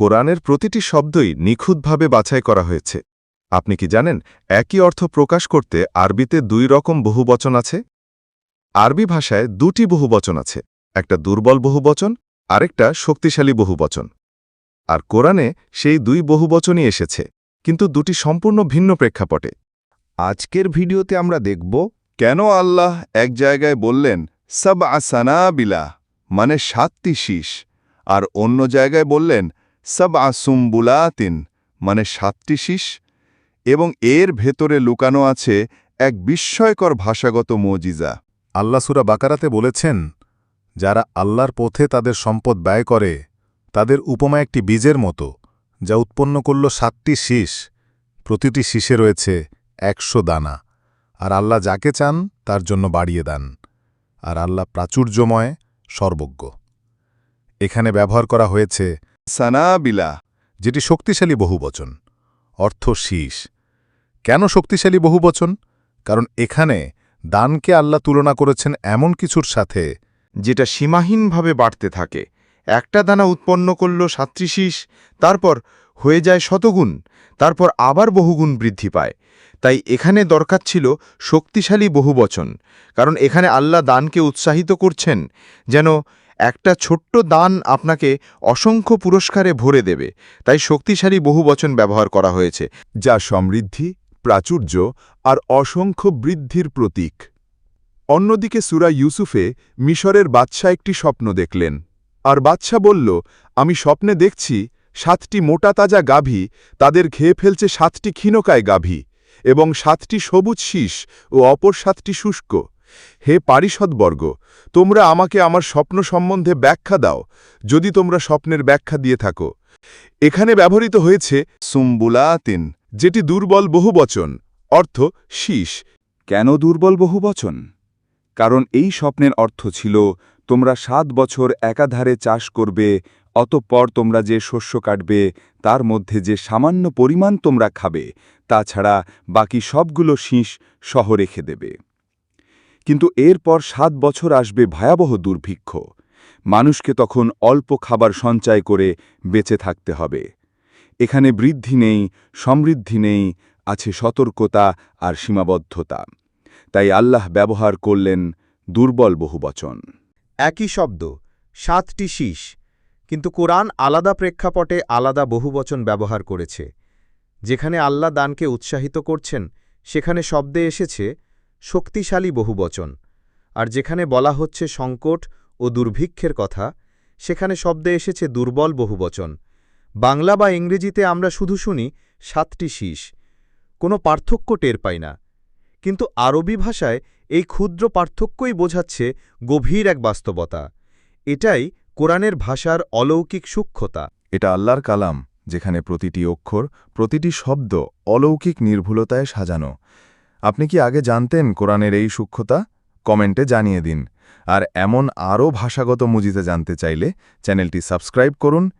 কোরআনের প্রতিটি শব্দই নিখুঁতভাবে বাছাই করা হয়েছে। আপনি কি জানেন, একই অর্থ প্রকাশ করতে আরবিতে দুই রকম বহুবচন আছে? আরবি ভাষায় দুটি বহুবচন আছে, একটা দুর্বল বহুবচন, আরেকটা শক্তিশালী বহুবচন। আর কোরআনে সেই দুই বহুবচনই এসেছে, কিন্তু দুটি সম্পূর্ণ ভিন্ন প্রেক্ষাপটে। আজকের ভিডিওতে আমরা দেখব, কেন আল্লাহ এক জায়গায় বললেন সব আসানা বিলা মানে সাতটি শীষ, আর অন্য জায়গায় বললেন সব আসুম্বুলাতিন মানে সাতটি শীষ, এবং এর ভেতরে লুকানো আছে এক বিস্ময়কর ভাষাগত মজিজা। আল্লাহ সুরা বাকারাতে বলেছেন, যারা আল্লাহর পথে তাদের সম্পদ ব্যয় করে, তাদের উপমা একটি বীজের মতো, যা উৎপন্ন করল সাতটি শীষ, প্রতিটি শীষে রয়েছে একশো দানা, আর আল্লাহ যাকে চান তার জন্য বাড়িয়ে দেন, আর আল্লাহ প্রাচুর্যময়, সর্বজ্ঞ। এখানে ব্যবহার করা হয়েছে সানা বিলা যেটি শক্তিশালী বহুবচন। অর্থ শীষ। কেন শক্তিশালী বহুবচন? কারণ এখানে দানকে আল্লাহ তুলনা করেছেন এমন কিছুর সাথে যেটা সীমাহীনভাবে বাড়তে থাকে। একটা দানা উৎপন্ন করল সাত্রিশিস তারপর হয়ে যায় শতগুণ, তারপর আবার বহুগুণ বৃদ্ধি পায়। তাই এখানে দরকার ছিল শক্তিশালী বহুবচন, কারণ এখানে আল্লাহ দানকে উৎসাহিত করছেন যেন একটা ছোট্ট দান আপনাকে অসংখ্য পুরস্কারে ভরে দেবে। তাই শক্তিশালী বহুবচন ব্যবহার করা হয়েছে, যা সমৃদ্ধি, প্রাচুর্য আর অসংখ্য বৃদ্ধির প্রতীক। অন্যদিকে সুরা ইউসুফে মিশরের বাদশা একটি স্বপ্ন দেখলেন। আর বাদশা বলল, আমি স্বপ্নে দেখছি সাতটি মোটা তাজা গাভী, তাদের খেয়ে ফেলছে সাতটি ক্ষীণকায় গাভী এবং সাতটি সবুজ শীষ ও অপর সাতটি শুষ্ক। হে পারিষদবর্গ, তোমরা আমাকে আমার স্বপ্ন সম্বন্ধে ব্যাখ্যা দাও, যদি তোমরা স্বপ্নের ব্যাখ্যা দিয়ে থাকো। এখানে ব্যবহৃত হয়েছে সুম্বুলাতিন, যেটি দুর্বল বহুবচন, অর্থ শীষ। কেন দুর্বল বহুবচন? কারণ এই স্বপ্নের অর্থ ছিল, তোমরা সাত বছর একাধারে চাষ করবে, অতঃপর তোমরা যে শস্য কাটবে, তার মধ্যে যে সামান্য পরিমাণ তোমরা খাবে, তাছাড়া বাকি সবগুলো শীষ সহ রেখে দেবে। কিন্তু এরপর সাত বছর আসবে ভয়াবহ দুর্ভিক্ষ। মানুষকে তখন অল্প খাবার সঞ্চয় করে বেঁচে থাকতে হবে। এখানে বৃদ্ধি নেই, সমৃদ্ধি নেই, আছে সতর্কতা আর সীমাবদ্ধতা। তাই আল্লাহ ব্যবহার করলেন দুর্বল বহুবচন। একই শব্দ, সাতটি শীষ। কিন্তু কোরআন আলাদা প্রেক্ষাপটে আলাদা বহুবচন ব্যবহার করেছে। যেখানে আল্লাহ দানকে উৎসাহিত করছেন, সেখানে শব্দে এসেছে শক্তিশালী বহুবচন। আর যেখানে বলা হচ্ছে সংকট ও দুর্ভিক্ষের কথা, সেখানে শব্দে এসেছে দুর্বল বহুবচন। বাংলা বা ইংরেজিতে আমরা শুধু শুনি সাতটি শীষ। কোনো পার্থক্য টের পাই না। কিন্তু আরবি ভাষায় এই ক্ষুদ্র পার্থক্যই বোঝাচ্ছে গভীর এক বাস্তবতা। এটাই কোরআনের ভাষার অলৌকিক সূক্ষ্মতা। এটা আল্লাহর কালাম, যেখানে প্রতিটি অক্ষর, প্রতিটি শব্দ অলৌকিক নির্ভুলতায় সাজানো। আপনি কি আগে জানতেন কোরআনের এই সূক্ষ্মতা? কমেন্টে জানিয়ে দিন। আর এমন আরও ভাষাগত মুজিতে জানতে চাইলে চ্যানেলটি সাবস্ক্রাইব করুন।